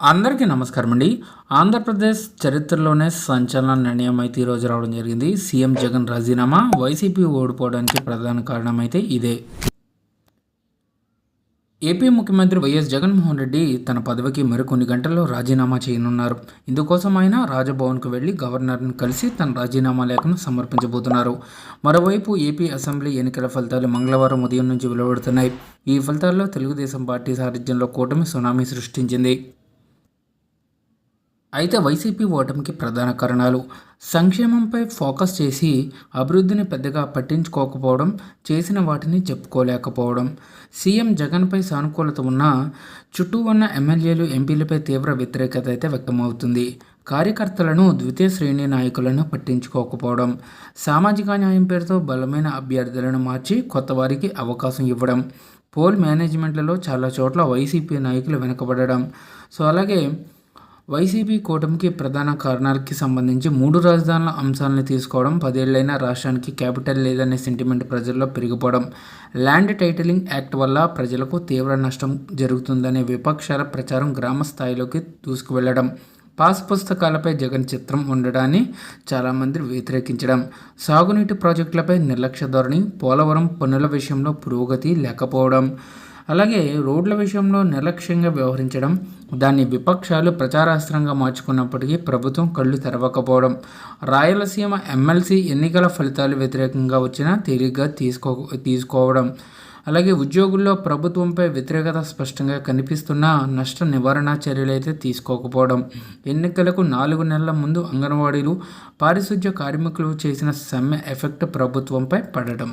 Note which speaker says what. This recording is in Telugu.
Speaker 1: అందరికీ నమస్కారం అండి. ఆంధ్రప్రదేశ్ చరిత్రలోనే సంచలన నిర్ణయం అయితే ఈరోజు రావడం జరిగింది. సీఎం జగన్ రాజీనామా వైసీపీ ఓడిపోవడానికి ప్రధాన కారణం అయితే ఇదే. ఏపీ ముఖ్యమంత్రి వైఎస్ జగన్మోహన్ రెడ్డి తన పదవికి మరికొన్ని గంటల్లో రాజీనామా చేయనున్నారు. ఇందుకోసం ఆయన రాజభవన్కు వెళ్ళి గవర్నర్ను కలిసి తన రాజీనామా లేఖను సమర్పించబోతున్నారు. మరోవైపు ఏపీ అసెంబ్లీ ఎన్నికల ఫలితాలు మంగళవారం ఉదయం నుంచి వెలువడుతున్నాయి. ఈ ఫలితాల్లో తెలుగుదేశం పార్టీ సారథ్యంలో కూటమి సునామీ సృష్టించింది. అయితే వైసీపీ ఓటమికి ప్రధాన కారణాలు. సంక్షేమంపై ఫోకస్ చేసి అభివృద్ధిని పెద్దగా పట్టించుకోకపోవడం చేసిన వాటిని చెప్పుకోలేకపోవడం. సీఎం జగన్పై సానుకూలత ఉన్న చుట్టూ ఉన్న ఎమ్మెల్యేలు ఎంపీలపై తీవ్ర వ్యతిరేకత అయితే వ్యక్తమవుతుంది. కార్యకర్తలను ద్వితీయ శ్రేణి నాయకులను పట్టించుకోకపోవడం సామాజిక న్యాయం పేరుతో బలమైన అభ్యర్థులను మార్చి కొత్త వారికి అవకాశం ఇవ్వడం పోల్ మేనేజ్మెంట్లలో చాలా చోట్ల వైసీపీ నాయకులు వెనుకబడడం. సో అలాగే వైసీపీ కూటమికి ప్రధాన కారణాలకి సంబంధించి మూడు రాజధానుల అంశాలను తీసుకోవడం పదేళ్ళైన రాష్ట్రానికి క్యాపిటల్ లేదనే సెంటిమెంట్ ప్రజల్లో పెరిగిపోవడం ల్యాండ్ టైటిలింగ్ యాక్ట్ వల్ల ప్రజలకు తీవ్ర నష్టం జరుగుతుందనే విపక్షాల ప్రచారం గ్రామ స్థాయిలోకి దూసుకువెళ్ళడం పాస్ పుస్తకాలపై జగన్ చిత్రం ఉండడాన్ని చాలామంది వ్యతిరేకించడం సాగునీటి ప్రాజెక్టులపై నిర్లక్ష్య ధోరణి పోలవరం పనుల విషయంలో పురోగతి లేకపోవడం అలాగే రోడ్ల విషయంలో నిర్లక్ష్యంగా వ్యవహరించడం దాన్ని విపక్షాలు ప్రచారాస్త్రంగా మార్చుకున్నప్పటికీ ప్రభుత్వం కళ్ళు తెరవకపోవడం. రాయలసీమ ఎమ్మెల్సీ ఎన్నికల ఫలితాలు వ్యతిరేకంగా వచ్చినా తేలిగ్గా తీసుకో తీసుకోవడం. అలాగే ఉద్యోగుల్లో ప్రభుత్వంపై వ్యతిరేకత స్పష్టంగా కనిపిస్తున్న నష్ట నివారణ చర్యలు అయితే తీసుకోకపోవడం. ఎన్నికలకు నాలుగు నెలల ముందు అంగన్వాడీలు పారిశుధ్య కార్మికులు చేసిన సమ్మె ఎఫెక్ట్ ప్రభుత్వంపై పడటం